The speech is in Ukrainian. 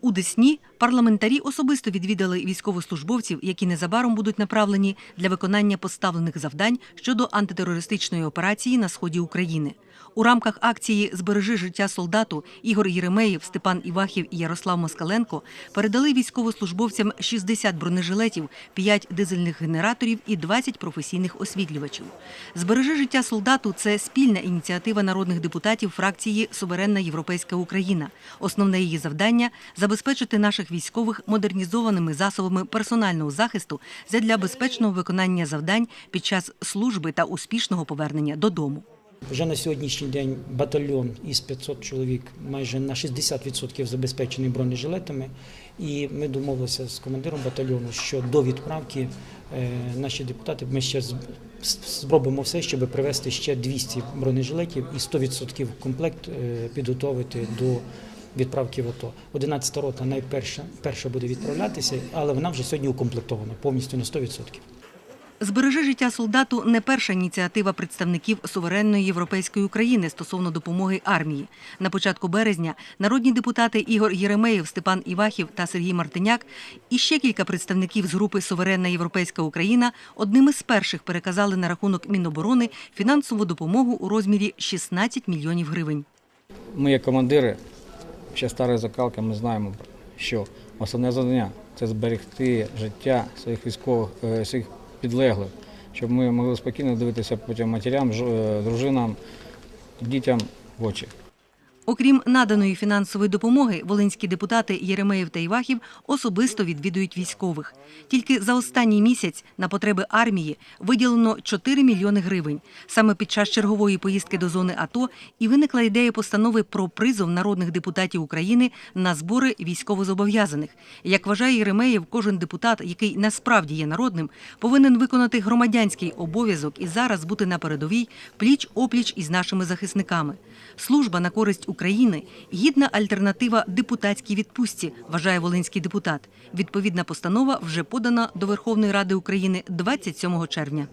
У Десні парламентарі особисто відвідали військовослужбовців, які незабаром будуть направлені для виконання поставлених завдань щодо антитерористичної операції на сході України. У рамках акції Збережи життя солдату Ігор Єремеєв, Степан Івахів і Ярослав Москаленко передали військовослужбовцям 60 бронежилетів, 5 дизельних генераторів і 20 професійних освітлювачів. Збережи життя солдату це спільна ініціатива народних депутатів фракції Суверенна Європейська Україна. Основне її завдання забезпечити наших військових модернізованими засобами персонального захисту задля безпечного виконання завдань під час служби та успішного повернення додому. Вже на сьогоднішній день батальйон із 500 чоловік майже на 60% забезпечений бронежилетами. І ми домовилися з командиром батальйону, що до відправки е, наші депутати ми ще зробимо все, щоб привезти ще 200 бронежилетів і 100% комплект е, підготовити до відправки в АТО. 11 рота найперша перша буде відправлятися, але вона вже сьогодні укомплектована повністю на 100%. Збережи життя солдату не перша ініціатива представників суверенної європейської України стосовно допомоги армії. На початку березня народні депутати Ігор Єремеєв, Степан Івахів та Сергій Мартиняк і ще кілька представників з групи Суверенна Європейська Україна одними з перших переказали на рахунок Міноборони фінансову допомогу у розмірі 16 мільйонів гривень. Ми, як командири, ще старої закалки, ми знаємо, що основне завдання це зберегти життя своїх військових, е, своїх підлеглих, щоб ми могли спокійно дивитися потім матерям, е, дружинам, дітям в очі. Окрім наданої фінансової допомоги, волинські депутати Єремеєв та Івахів особисто відвідують військових. Тільки за останній місяць на потреби армії виділено 4 мільйони гривень. Саме під час чергової поїздки до зони АТО і виникла ідея постанови про призов народних депутатів України на збори військовозобов'язаних. Як вважає Єремеєв, кожен депутат, який насправді є народним, повинен виконати громадянський обов'язок і зараз бути на передовій пліч опліч із нашими захисниками. Служба на користь України гідна альтернатива депутатській відпустці, вважає волинський депутат. Відповідна постанова вже подана до Верховної Ради України 27 червня.